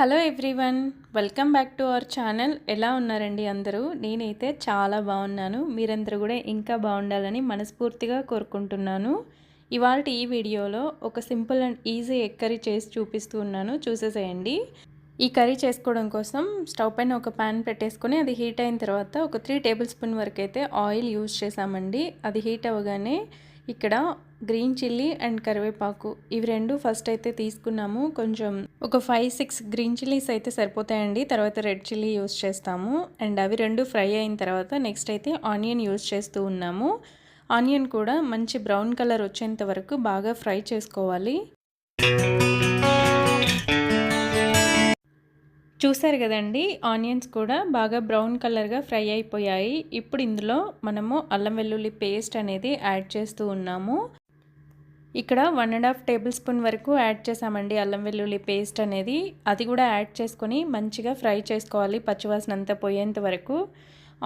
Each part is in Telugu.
Hello everyone welcome back to our channel. ఎలా ఉన్నారండి అందరూ? నేనైతే చాలా బాగున్నాను. మీరందరూ కూడా ఇంకా బాగుండాలని మనస్ఫూర్తిగా కోరుకుంటున్నాను. ఇవాళ ఈ వీడియోలో ఒక simple and easy egg curry చేసి చూపిస్తూ ఉన్నాను. చూసేసేయండి. ఈ కర్రీ చేసుకోవడం కోసం స్టవ్ పైన ఒక ప్యాన్ పెట్టేసుకొని అది హీట్ అయిన తర్వాత ఒక త్రీ టేబుల్ స్పూన్ వరకు అయితే ఆయిల్ యూజ్ చేసామండి అది హీట్ అవ్వగానే ఇక్కడ గ్రీన్ చిల్లీ అండ్ కరివేపాకు. ఇవి రెండు ఫస్ట్ అయితే తీసుకున్నాము. కొంచెం ఒక ఫైవ్ సిక్స్ గ్రీన్ చిల్లీస్ అయితే సరిపోతాయండి. తర్వాత రెడ్ చిల్లీ యూస్ చేస్తాము. అండ్ అవి రెండు ఫ్రై అయిన తర్వాత నెక్స్ట్ అయితే ఆనియన్ యూస్ చేస్తూ ఉన్నాము. ఆనియన్ కూడా మంచి బ్రౌన్ కలర్ వచ్చేంత వరకు బాగా ఫ్రై చేసుకోవాలి. చూసారు కదండి ఆనియన్స్ కూడా బాగా బ్రౌన్ కలర్గా ఫ్రై అయిపోయాయి. ఇప్పుడు ఇందులో మనము అల్లం వెల్లుల్లి పేస్ట్ అనేది యాడ్ చేస్తూ ఉన్నాము. ఇక్కడ one and half tablespoon వరకు యాడ్ చేసామండి అల్లం వెల్లుల్లి పేస్ట్ అనేది. అది కూడా యాడ్ చేసుకొని మంచిగా ఫ్రై చేసుకోవాలి పచ్చివాసన అంతా పోయేంత వరకు.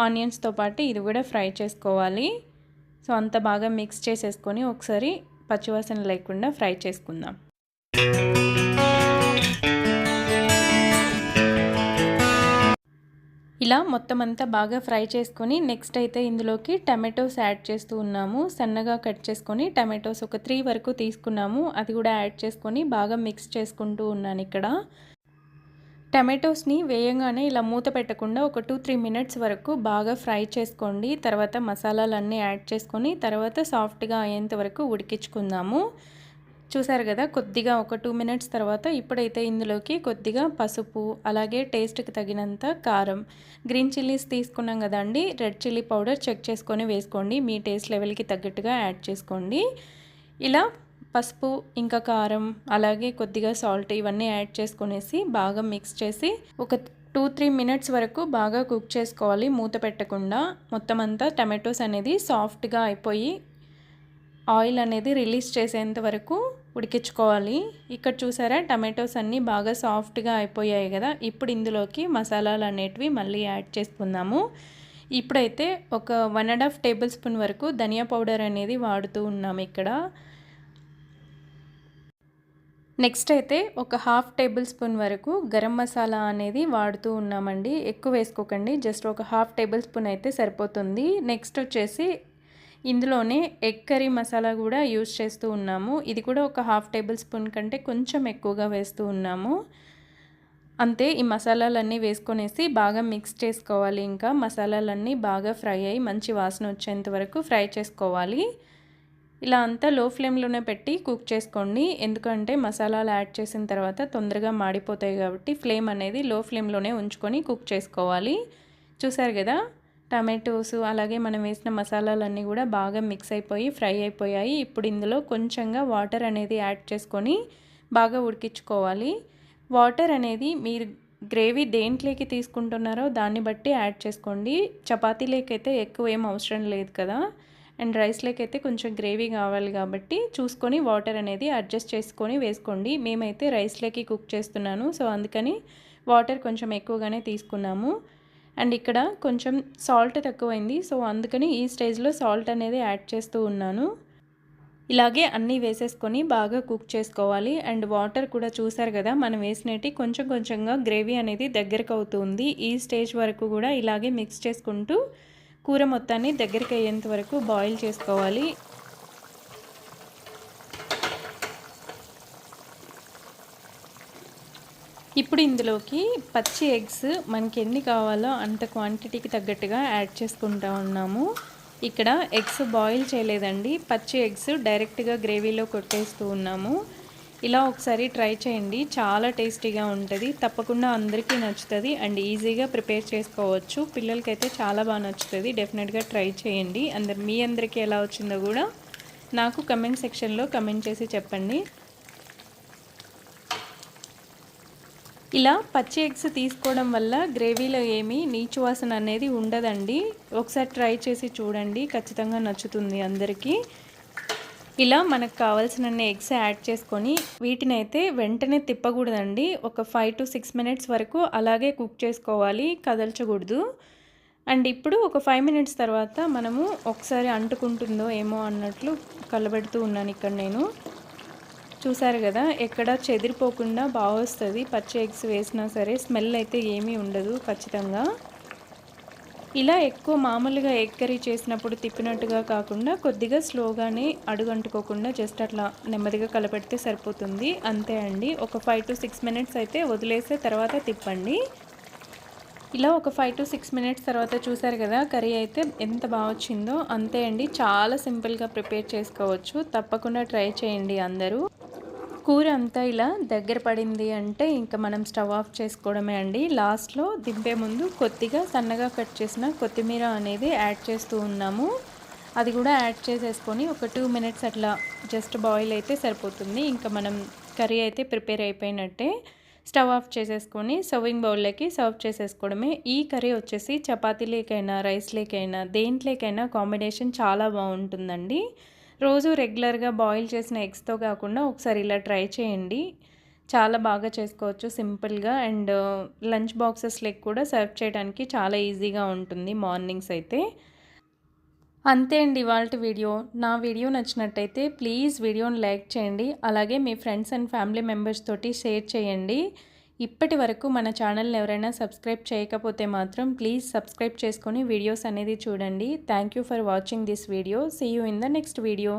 ఆనియన్స్తో పాటు ఇది కూడా ఫ్రై చేసుకోవాలి. సో అంత బాగా మిక్స్ చేసేసుకొని ఒకసారి పచ్చివాసన లేకుండా ఫ్రై చేసుకుందాం. ఇలా మొత్తం అంతా బాగా ఫ్రై చేసుకొని నెక్స్ట్ అయితే ఇందులోకి టమాటోస్ యాడ్ చేస్తూ ఉన్నాము. సన్నగా కట్ చేసుకొని టమాటోస్ ఒక త్రీ వరకు తీసుకున్నాము. అది కూడా యాడ్ చేసుకొని బాగా మిక్స్ చేసుకుంటూ ఉన్నాను ఇక్కడ. టమాటోస్ని వేయంగానే ఇలా మూత పెట్టకుండా ఒక టూ త్రీ మినిట్స్ వరకు బాగా ఫ్రై చేసుకోండి. తర్వాత మసాలాలన్నీ యాడ్ చేసుకొని తర్వాత సాఫ్ట్గా అయ్యేంత వరకు ఉడికించుకుందాము. చూసారు కదా కొద్దిగా ఒక టూ మినిట్స్ తర్వాత ఇప్పుడైతే ఇందులోకి కొద్దిగా పసుపు అలాగే టేస్ట్కి తగినంత కారం గ్రీన్ చిల్లీస్ తీసుకున్నాం కదండి రెడ్ చిల్లీ పౌడర్ చెక్ చేసుకొని వేసుకోండి. మీ టేస్ట్ లెవెల్కి తగ్గట్టుగా యాడ్ చేసుకోండి. ఇలా పసుపు ఇంకా కారం అలాగే కొద్దిగా సాల్ట్ ఇవన్నీ యాడ్ చేసుకునేసి బాగా మిక్స్ చేసి ఒక టూ త్రీ మినిట్స్ వరకు బాగా కుక్ చేసుకోవాలి. మూత పెట్టకుండా మొత్తం అంతా టమాటోస్ అనేది సాఫ్ట్గా అయిపోయి ఆయిల్ అనేది రిలీజ్ చేసేంత వరకు ఉడికించుకోవాలి. ఇక్కడ చూసారా టమాటోస్ అన్నీ బాగా సాఫ్ట్గా అయిపోయాయి కదా. ఇప్పుడు ఇందులోకి మసాలాలు అనేటివి మళ్ళీ యాడ్ చేసుకుందాము. ఇప్పుడైతే ఒక one and half tablespoon వరకు ధనియా పౌడర్ అనేది వాడుతూ ఉన్నాము ఇక్కడ. నెక్స్ట్ అయితే ఒక హాఫ్ టేబుల్ స్పూన్ వరకు గరం మసాలా అనేది వాడుతూ ఉన్నామండి. ఎక్కువ వేసుకోకండి జస్ట్ ఒక హాఫ్ టేబుల్ స్పూన్ అయితే సరిపోతుంది. నెక్స్ట్ వచ్చేసి ఇందులోనే ఎగ్ కర్రీ మసాలా కూడా యూజ్ చేస్తూ ఉన్నాము. ఇది కూడా ఒక హాఫ్ టేబుల్ స్పూన్ కంటే కొంచెం ఎక్కువగా వేస్తూ ఉన్నాము. అంతే ఈ మసాలాలన్నీ వేసుకొనేసి బాగా మిక్స్ చేసుకోవాలి ఇంకా. మసాలాలన్నీ బాగా ఫ్రై అయ్యి మంచి వాసన వచ్చేంత వరకు ఫ్రై చేసుకోవాలి. ఇలా అంతా లో ఫ్లేమ్లోనే పెట్టి కుక్ చేసుకోండి. ఎందుకంటే మసాలాలు యాడ్ చేసిన తర్వాత తొందరగా మాడిపోతాయి కాబట్టి ఫ్లేమ్ అనేది లో ఫ్లేమ్లోనే ఉంచుకొని కుక్ చేసుకోవాలి. చూసారు కదా? టమాటోస్ అలాగే మనం వేసిన మసాలాలన్నీ కూడా బాగా మిక్స్ అయిపోయి ఫ్రై అయిపోయాయి. ఇప్పుడు ఇందులో కొంచెంగా వాటర్ అనేది యాడ్ చేసుకొని బాగా ఉడికించుకోవాలి. వాటర్ అనేది మీరు గ్రేవీ దేంట్లోకి తీసుకుంటున్నారో దాన్ని బట్టి యాడ్ చేసుకోండి. చపాతీలోకైతే ఎక్కువ ఏం అవసరం లేదు కదా. అండ్ రైస్లోకైతే అయితే కొంచెం గ్రేవీ కావాలి కాబట్టి చూసుకొని వాటర్ అనేది అడ్జస్ట్ చేసుకొని వేసుకోండి. మేమైతే రైస్లోకి కుక్ చేస్తున్నాను సో అందుకని వాటర్ కొంచెం ఎక్కువగానే తీసుకున్నాము. అండ్ ఇక్కడ కొంచెం సాల్ట్ తక్కువైంది. సో అందుకని ఈ స్టేజ్లో సాల్ట్ అనేది యాడ్ చేస్తూ ఉన్నాను. ఇలాగే అన్నీ వేసేసుకొని బాగా కుక్ చేసుకోవాలి. అండ్ వాటర్ కూడా చూసారు కదా మనం వేసినట్టు కొంచెం కొంచెంగా గ్రేవీ అనేది దగ్గరకు అవుతుంది. ఈ స్టేజ్ వరకు కూడా ఇలాగే మిక్స్ చేసుకుంటూ కూర మొత్తాన్ని దగ్గరికి అయ్యేంత వరకు బాయిల్ చేసుకోవాలి. ఇప్పుడు ఇందులోకి పచ్చి ఎగ్స్ మనకి ఎన్ని కావాలో అంత క్వాంటిటీకి తగ్గట్టుగా యాడ్ చేసుకుంటా ఉన్నాము. ఇక్కడ ఎగ్స్ బాయిల్ చేయలేదండి. పచ్చి ఎగ్స్ డైరెక్ట్గా గ్రేవీలో కొట్టేస్తూ ఉన్నాము. ఇలా ఒకసారి ట్రై చేయండి. చాలా టేస్టీగా ఉంటుంది. తప్పకుండా అందరికీ నచ్చుతుంది అండ్ ఈజీగా ప్రిపేర్ చేసుకోవచ్చు. పిల్లలకైతే చాలా బాగా నచ్చుతుంది. డెఫినెట్గా ట్రై చేయండి. అందరు మీ అందరికీ ఎలా వచ్చిందో కూడా నాకు కమెంట్ సెక్షన్లో కమెంట్ చేసి చెప్పండి. ఇలా పచ్చి ఎగ్స్ తీసుకోవడం వల్ల గ్రేవీలో ఏమీ నీచు వాసన అనేది ఉండదండి. ఒకసారి ట్రై చేసి చూడండి ఖచ్చితంగా నచ్చుతుంది అందరికీ. ఇలా మనకు కావాల్సిన ఎగ్స్ యాడ్ చేసుకొని వీటిని అయితే వెంటనే తిప్పకూడదండి. ఒక ఫైవ్ టు సిక్స్ మినిట్స్ వరకు అలాగే కుక్ చేసుకోవాలి కదల్చకూడదు. అండ్ ఇప్పుడు ఒక ఫైవ్ మినిట్స్ తర్వాత మనము ఒకసారి అంటుకుంటుందో ఏమో అన్నట్లు కలబెడుతూ ఉన్నాను ఇక్కడ నేను. చూసారు కదా ఎక్కడ చెదిరిపోకుండా బాగా వస్తుంది పచ్చి ఎగ్స్ వేసినా సరే స్మెల్ అయితే ఏమీ ఉండదు ఖచ్చితంగా. ఇలా ఎక్కువ మామూలుగా ఎగ్ కర్రీ చేసినప్పుడు తిప్పినట్టుగా కాకుండా కొద్దిగా స్లోగానే అడుగంటుకోకుండా జస్ట్ అట్లా నెమ్మదిగా కలపెడితే సరిపోతుంది. అంతే అండి. ఒక ఫైవ్ టు సిక్స్ మినిట్స్ అయితే వదిలేసే తర్వాత తిప్పండి. ఇలా ఒక ఫైవ్ టు సిక్స్ మినిట్స్ తర్వాత చూసారు కదా కర్రీ అయితే ఎంత బాగా వచ్చిందో. అంతే అండి. చాలా సింపుల్గా ప్రిపేర్ చేసుకోవచ్చు. తప్పకుండా ట్రై చేయండి అందరూ. కూర అంతా ఇలా దగ్గర పడింది అంటే ఇంకా మనం స్టవ్ ఆఫ్ చేసుకోవడమే అండి. లాస్ట్లో దింపే ముందు కొద్దిగా సన్నగా కట్ చేసిన కొత్తిమీర అనేది యాడ్ చేస్తూ ఉన్నాము. అది కూడా యాడ్ చేసేసుకొని ఒక టూ మినిట్స్ అట్లా జస్ట్ బాయిల్ అయితే సరిపోతుంది. ఇంకా మనం కర్రీ అయితే ప్రిపేర్ అయిపోయినట్టే స్టవ్ ఆఫ్ చేసేసుకొని సర్వింగ్ బౌల్లోకి సర్వ్ చేసేసుకోవడమే. ఈ కర్రీ వచ్చేసి చపాతీలేకైనా రైస్లేకైనా దేంట్లేకైనా కాంబినేషన్ చాలా బాగుంటుందండి. రోజు రెగ్యులర్గా బాయిల్ చేసిన ఎగ్స్తో కాకుండా ఒకసారి ఇలా ట్రై చేయండి. చాలా బాగా చేసుకోవచ్చు సింపుల్గా అండ్ లంచ్ బాక్సెస్ లెక్ కూడా సర్వ్ చేయడానికి చాలా ఈజీగా ఉంటుంది మార్నింగ్స్ అయితే. అంతే అండి ఇవాళ వీడియో. నా వీడియో నచ్చినట్టయితే ప్లీజ్ వీడియోని లైక్ చేయండి. అలాగే మీ ఫ్రెండ్స్ అండ్ ఫ్యామిలీ మెంబర్స్ తోటి షేర్ చేయండి. ఇప్పటి వరకు మన ఛానల్ని ఎవరైనా సబ్స్క్రైబ్ చేయకపోతే మాత్రం ప్లీజ్ సబ్స్క్రైబ్ చేసుకొని వీడియోస్ అనేది చూడండి. Thank for watching this video see you in the next video